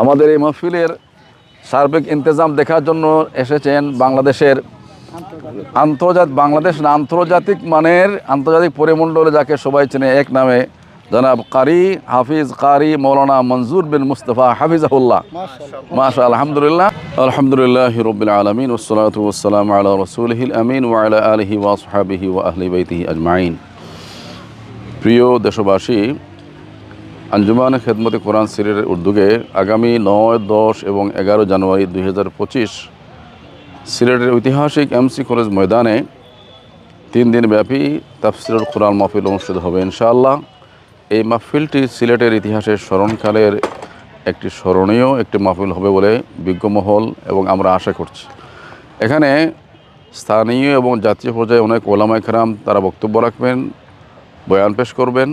আমাদের এই মাহফিলের সার্বিক ইন্তজাম দেখার জন্য এসেছেন বাংলাদেশের আন্তর্জাতিক বাংলাদেশ না আন্তর্জাতিক মানের আন্তর্জাতিক পরিমণ্ডলে যাকে সবাই চেনে এক নামে জনাব কারি হাফিজ কারি মৌলানা মনজুর বিন মুস্তফা হাফিজাহুল্লাহ। মাশা আলহামদুলিল্লাহ। আলহামদুলিল্লাহ রবিল আলমিন ওসলাত ওসালাম আলা রসুলহিল আমিন ওয়ালা আলহি ওয়াসহাবিহি ওয়া আহলি বাইতিহি আজমাইন। প্রিয় দেশবাসী আঞ্জুমান খেদমতে কোরআন সিরিজের উদ্যোগে আগামী নয়, দশ এবং এগারো জানুয়ারি দুই হাজার পঁচিশ সিলেটের ঐতিহাসিক এমসি কলেজ ময়দানে তিন দিন ব্যাপী তাফসিরুল কোরআন মাহফিল অনুষ্ঠিত হবে ইনশাআল্লাহ। এই মাহফিলটি সিলেটের ইতিহাসের স্মরণকালের একটি স্মরণীয় একটি মাহফিল হবে বলে বিজ্ঞমহল এবং আমরা আশা করছি। এখানে স্থানীয় এবং জাতীয় পর্যায়ে অনেক ওলামায় খেরাম তারা বক্তব্য রাখবেন, বয়ান পেশ করবেন।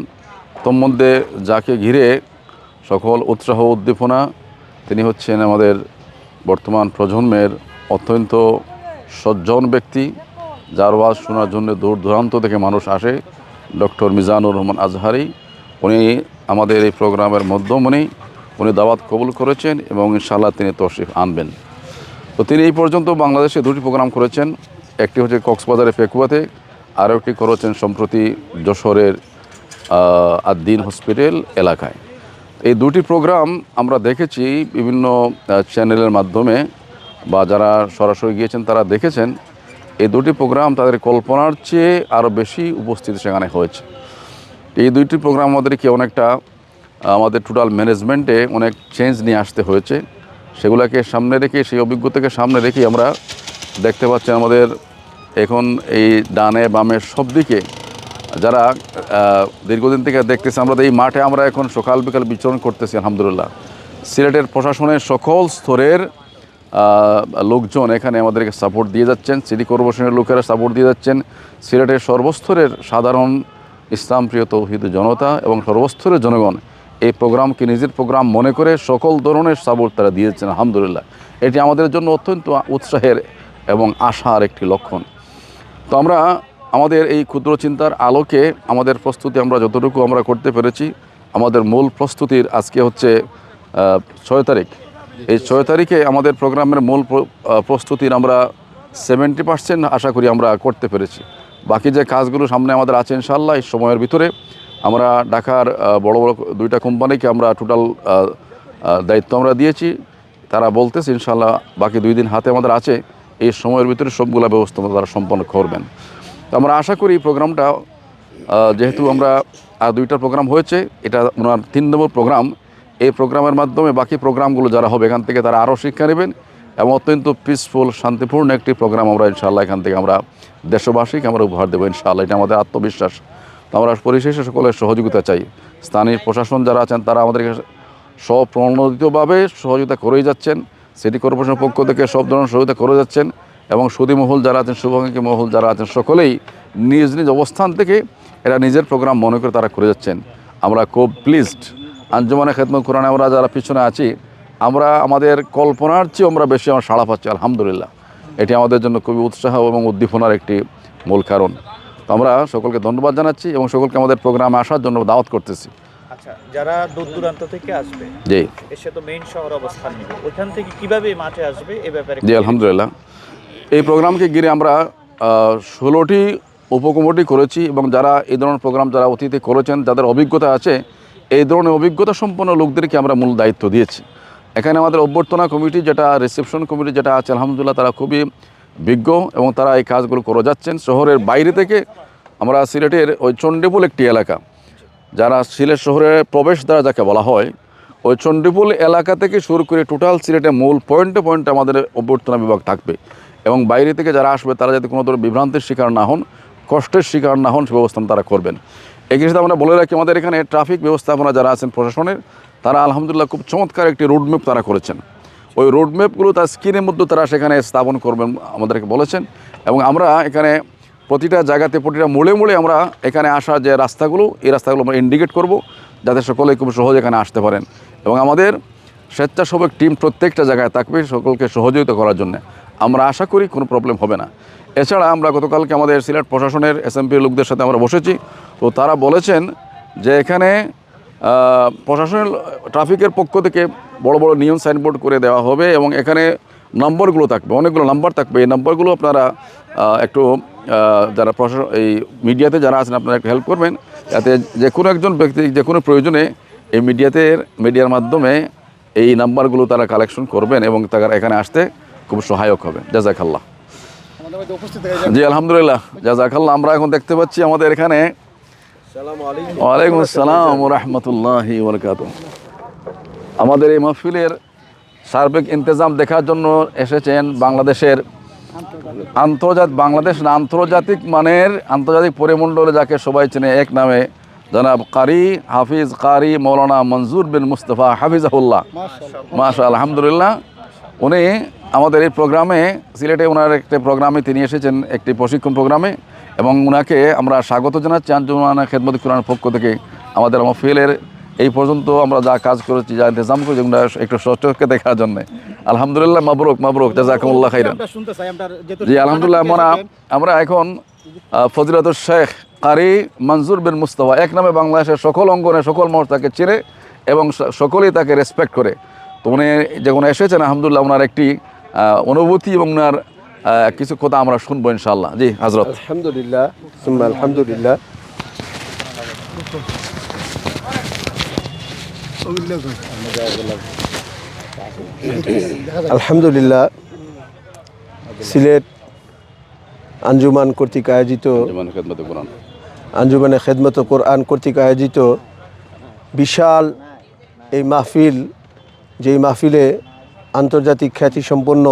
তন্মধ্যে যাকে ঘিরে সকল উৎসাহ উদ্দীপনা, তিনি হচ্ছেন আমাদের বর্তমান প্রজন্মের অত্যন্ত সজ্জন ব্যক্তি, যার ওয়াজ শোনার জন্য দূর দূরান্ত থেকে মানুষ আসে। ডক্টর মিজানুর রহমান আজহারি, উনি আমাদের এই প্রোগ্রামের মধ্যমণি। উনি দাওয়াত কবুল করেছেন এবং ইনশাআল্লাহ তিনি তশরিফ আনবেন। তো তিনি এই পর্যন্ত বাংলাদেশে দুটি প্রোগ্রাম করেছেন। একটি হচ্ছে কক্সবাজারের পেকুয়াতে আর একটি করেছেন সম্প্রতি যশোরের আদ্দিন হসপিটাল এলাকায়। এই দুটি প্রোগ্রাম আমরা দেখেছি বিভিন্ন চ্যানেলের মাধ্যমে বা যারা সরাসরি গিয়েছেন তারা দেখেছেন। এই দুটি প্রোগ্রাম তাদের কল্পনার চেয়ে আরও বেশি উপস্থিতি সেখানে হয়েছে। এই দুইটি প্রোগ্রাম আমাদেরকে অনেকটা আমাদের টোটাল ম্যানেজমেন্টে অনেক চেঞ্জ নিয়ে আসতে হয়েছে। সেগুলোকে সামনে রেখে, সেই অভিজ্ঞতাকে সামনে রেখে আমরা দেখতে পাচ্ছি আমাদের এখন এই ডানে বামে সব দিকে যারা দীর্ঘদিন থেকে দেখতেছি, আমরা এই মাঠে আমরা এখন সকাল বিকাল বিচরণ করতেছি, আলহামদুলিল্লাহ। সিলেটের প্রশাসনের সকল স্তরের লোকজন এখানে আমাদেরকে সাপোর্ট দিয়ে যাচ্ছেন, সিটি কর্পোরেশনের লোকেরা সাপোর্ট দিয়ে যাচ্ছেন। সিলেটের সর্বস্তরের সাধারণ ইসলাম প্রিয় তৌহিদ জনতা এবং সর্বস্তরের জনগণ এই প্রোগ্রামকে নিজের প্রোগ্রাম মনে করে সকল ধরনের সাপোর্ট তারা দিয়েছেন, আলহামদুলিল্লাহ। এটি আমাদের জন্য অত্যন্ত উৎসাহের এবং আশার একটি লক্ষণ। তো আমরা আমাদের এই ক্ষুদ্র চিন্তার আলোকে আমাদের প্রস্তুতি আমরা যতটুকু আমরা করতে পেরেছি, আমাদের মূল প্রস্তুতির আজকে হচ্ছে ছয় তারিখ। এই ছয় তারিখে আমাদের প্রোগ্রামের মূল প্র- প্রস্তুতির আমরা সেভেন্টি পার্সেন্ট আশা করি আমরা করতে পেরেছি। বাকি যে কাজগুলো সামনে আমাদের আছে ইনশাল্লাহ এই সময়ের ভিতরে আমরা ঢাকার বড় বড় দুইটা কোম্পানিকে আমরা টোটাল দায়িত্ব আমরা দিয়েছি। তারা বলতেছে ইনশাল্লাহ বাকি দুই দিন হাতে আমাদের আছে, এই সময়ের ভিতরে সবগুলো ব্যবস্থা তারা সম্পন্ন করবেন। তো আমরা আশা করি প্রোগ্রামটা যেহেতু আমরা আর দুইটা প্রোগ্রাম হয়েছে, এটা ওনার তিন নম্বর প্রোগ্রাম। এই প্রোগ্রামের মাধ্যমে বাকি প্রোগ্রামগুলো যারা হবে এখান থেকে তারা আরও শিক্ষা নেবেন এবং অত্যন্ত পিসফুল শান্তিপূর্ণ একটি প্রোগ্রাম আমরা ইনশাআল্লাহ এখান থেকে আমরা দেশবাসীকে আমরা উপহার দেবো ইনশাআল্লাহ। এটা আমাদের আত্মবিশ্বাস। তো আমরা পরিশেষে সকলের সহযোগিতা চাই। স্থানীয় প্রশাসন যারা আছেন তারা আমাদেরকে স্বপ্রণোদিতভাবে সহযোগিতা করেই যাচ্ছেন। সিটি কর্পোরেশনের পক্ষ থেকে সব ধরনের সহযোগিতা করে যাচ্ছেন। এবং সুদী মহল যারা আছেন শুভাকাঙ্ক্ষী মহল যারা আছেন সকলেই নিজ নিজ অবস্থান থেকে এরা নিজের প্রোগ্রাম মনে করে তারা করে যাচ্ছেন। আমরা খুব প্লিজড আঞ্জুমানে খেদমত কোরআনে আমরা যারা পিছনে আছি আমরা আমাদের কল্পনার চেয়ে আমরা বেশি আমরা সাড়া পাচ্ছি আলহামদুলিল্লাহ। এটি আমাদের জন্য খুবই উৎসাহ এবং উদ্দীপনার একটি মূল কারণ। তো আমরা সকলকে ধন্যবাদ জানাচ্ছি এবং সকলকে আমাদের প্রোগ্রামে আসার জন্য দাওয়াত করতেছি। আচ্ছা যারা দূর দূরান্ত থেকে আসবে জি। এসে তো মেইন শহর অবস্থান নেবে। ওইখান থেকে কীভাবে মাঠে আসবে এ ব্যাপারে জি আলহামদুলিল্লাহ। এই প্রোগ্রামকে ঘিরে আমরা ষোলোটি উপকমিটি করেছি এবং যারা এই ধরনের প্রোগ্রাম যারা অতীতে করেছেন, যাদের অভিজ্ঞতা আছে, এই ধরনের অভিজ্ঞতা সম্পন্ন লোকদেরকে আমরা মূল দায়িত্ব দিয়েছি। এখানে আমাদের অভ্যর্থনা কমিটি যেটা রিসেপশন কমিটি যেটা আছে, আলহামদুলিল্লাহ তারা খুবই বিজ্ঞ এবং তারা এই কাজগুলো করে যাচ্ছেন। শহরের বাইরে থেকে আমরা সিলেটের ওই চণ্ডীপুল একটি এলাকা, যারা সিলেট শহরের প্রবেশদ্বার যাকে বলা হয়, ওই চণ্ডীপুল এলাকা থেকে শুরু করে টোটাল সিলেটের মূল পয়েন্টে পয়েন্টে আমাদের অভ্যর্থনা বিভাগ থাকবে। এবং বাইরে থেকে যারা আসবে, তারা যাতে কোনো ধরনের বিভ্রান্তির শিকার না হন, কষ্টের শিকার না হন, সে ব্যবস্থা তারা করবেন। এই সাথে আমরা বলে রাখি, আমাদের এখানে ট্রাফিক ব্যবস্থাপনা যারা আছেন প্রশাসনের, তারা আলহামদুলিল্লাহ খুব চমৎকার একটি রোডম্যাপ তারা করেছেন। ওই রোডম্যাপগুলো তার স্ক্রিনের মধ্যে তারা সেখানে স্থাপন করবেন, আমাদেরকে বলেছেন। এবং আমরা এখানে প্রতিটা জায়গাতে, প্রতিটা মোড়ে মোড়ে আমরা এখানে আসা যে রাস্তাগুলো, এই রাস্তাগুলো আমরা ইন্ডিকেট করব, যাতে সকলে খুব সহজে এখানে আসতে পারেন। এবং আমাদের স্বেচ্ছাসেবক টিম প্রত্যেকটা জায়গায় থাকবে, সকলকে সহযোগিতা করার জন্য। আমরা আশা করি কোনো প্রবলেম হবে না। এছাড়া আমরা গতকালকে আমাদের সিলেট প্রশাসনের এসএমপি লোকদের সাথে আমরা বসেছি। তো তারা বলেছেন যে এখানে প্রশাসনের ট্রাফিকের পক্ষ থেকে বড় বড় নিয়ম সাইনবোর্ড করে দেওয়া হবে এবং এখানে নম্বরগুলো থাকবে, অনেকগুলো নাম্বার থাকবে। এই নাম্বারগুলো আপনারা একটু যারা প্রশাসন এই মিডিয়াতে যারা আছেন আপনারা একটু হেল্প করবেন। যাতে যে কোনো একজন ব্যক্তি, যে কোনো প্রয়োজনে এই মিডিয়াতে, মিডিয়ার মাধ্যমে এই নাম্বারগুলো তারা কালেকশন করবেন এবং তারা এখানে আসতে খুব সহায়ক হবে। জাজাকাল্লাহ জি আলহামদুলিল্লাহ। জাজাকাল্লাহ আমরা এখন দেখতে পাচ্ছি আমাদের এখানে ওয়ালাইকুম আসসালাম রহমতুল্লাহি বরকাত আমাদের এই মাহফিলের সার্বিক ইন্তজাম দেখার জন্য এসেছেন বাংলাদেশের আন্তর্জাতিক বাংলাদেশ না আন্তর্জাতিক মানের আন্তর্জাতিক পরিমণ্ডলে যাকে সবাই চেনে এক নামে জনাব কারি হাফিজ কারি মৌলানা মনজুর বিন মুস্তফা হাফিজাহুল্লাহ। মাশা আলহামদুলিল্লাহ। উনি আমাদের এই প্রোগ্রামে সিলেটে ওনার একটি প্রোগ্রামে তিনি এসেছেন একটি প্রশিক্ষণ প্রোগ্রামে এবং ওনাকে আমরা স্বাগত জানাচ্ছি আঞ্জুমানা খেদমত কোরআনের পক্ষ থেকে। আমাদের মাহফিলের এই পর্যন্ত আমরা যা কাজ করেছি যা ইন্তজাম করেছি আমরা একটু ষষ্ঠকে দেখার জন্য। আলহামদুলিল্লাহ মাবরুক মাবরুক জাজাকুমুল্লাহ খাইরান। জি আলহামদুলিল্লাহ আমরা আমরা এখন ফজিলাতুর শেখ কারি মনজুর বিন মুস্তফা এক নামে বাংলাদেশের সকল অঙ্গনে সকল মানুষ তাকে চিনে এবং সকলেই তাকে রেসপেক্ট করে। তো উনি যখন এসেছেন আলহামদুলিল্লাহ ওনার একটি অনুভূতি এবং ওনার কিছু কথা আমরা শুনব ইনশাআল্লাহ। জি হজরত আলহামদুলিল্লাহ আলহামদুলিল্লাহ। আলহামদুলিল্লাহ সিলেট আঞ্জুমান কর্তৃক আয়োজিত আঞ্জুমানে খেদমত কোরআন কর্তৃক আয়োজিত বিশাল এই মাহফিল যেই মাহফিলে আন্তর্জাতিক খ্যাতিসম্পন্ন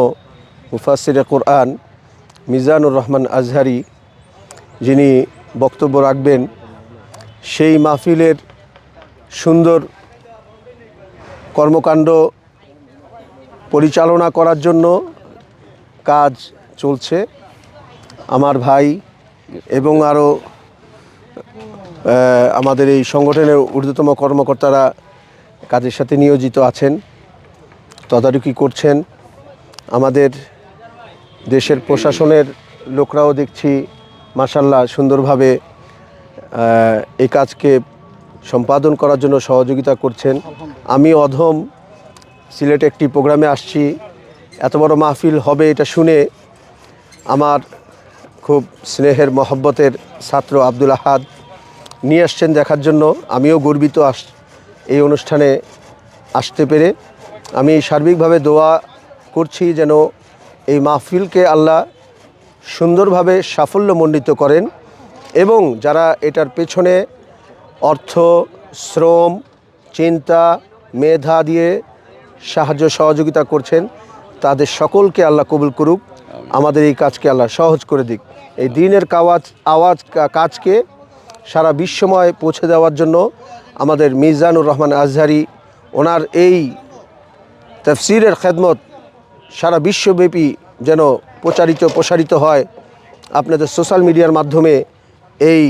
মুফাসিরে কোরআন মিজানুর রহমান আজহারি যিনি বক্তব্য রাখবেন, সেই মাহফিলের সুন্দর কর্মকাণ্ড পরিচালনা করার জন্য কাজ চলছে। আমার ভাই এবং আরও আমাদের এই সংগঠনের ঊর্ধ্বতম কর্মকর্তারা কাজের সাথে নিয়োজিত আছেন। তদারকি করছেন। আমাদের দেশের প্রশাসনের লোকরাও দেখছি মাসাল্লাহ সুন্দরভাবে এই কাজকে সম্পাদন করার জন্য সহযোগিতা করছেন। আমি অধম সিলেট একটি প্রোগ্রামে আসছি। এত বড় মাহফিল হবে এটা শুনে আমার খুব স্নেহের, মহব্বতের ছাত্র আব্দুল আহাদ নিয়ে আসছেন দেখার জন্য। আমিও গর্বিত আস, এই অনুষ্ঠানে আসতে পেরে। আমি সার্বিকভাবে দোয়া করছি যেন এই মাহফিলকে আল্লাহ সুন্দরভাবে সাফল্যমণ্ডিত করেন এবং যারা এটার পেছনে অর্থ, শ্রম, চিন্তা, মেধা দিয়ে সাহায্য, সহযোগিতা করছেন, তাদের সকলকে আল্লাহ কবুল করুক। আমাদের এই কাজকে আল্লাহ সহজ করে দিক। এই দিনের কাওয়াজ, আওয়াজ, কাজকে সারা বিশ্বময় পৌঁছে দেওয়ার জন্য আমাদের মিজানুর রহমান আজহারি ওনার এই তফসিরের খেদমত সারা বিশ্বব্যাপী যেন প্রচারিত প্রসারিত হয় আপনাদের সোশ্যাল মিডিয়ার মাধ্যমে এই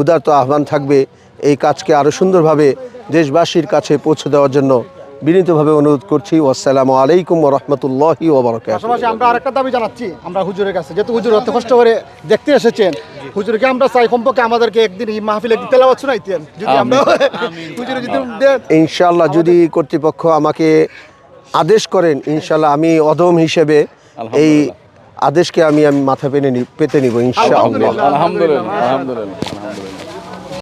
উদারত আহ্বান থাকবে এই কাজকে আরও সুন্দরভাবে দেশবাসীর কাছে পৌঁছে দেওয়ার জন্য বিনীতভাবে অনুরোধ করছি। আসসালামু আলাইকুম রহমতুল্লাহি পাশাপাশি আমরা আরেকটা দাবি জানাচ্ছি আমরা হুজুরের কাছে। যেহেতু হুজুর অত কষ্ট করে দেখতে এসেছেন হুজুরকে আমরা চাই কমপক্ষে আমাদেরকে একদিন এই মাহফিলে তেলাওয়াত শোনাইতেন যদি আমরা হুজুরে যদি ইনশাআল্লাহ যদি কর্তৃপক্ষ আমাকে আদেশ করেন ইনশাল্লাহ আমি অদম হিসেবে এই আদেশকে আমি আমি মাথা পেনে নি পেতে নিব ইনশাআল্লাহ। আলহামদুলিল্লাহ আলহামদুলিল্লাহ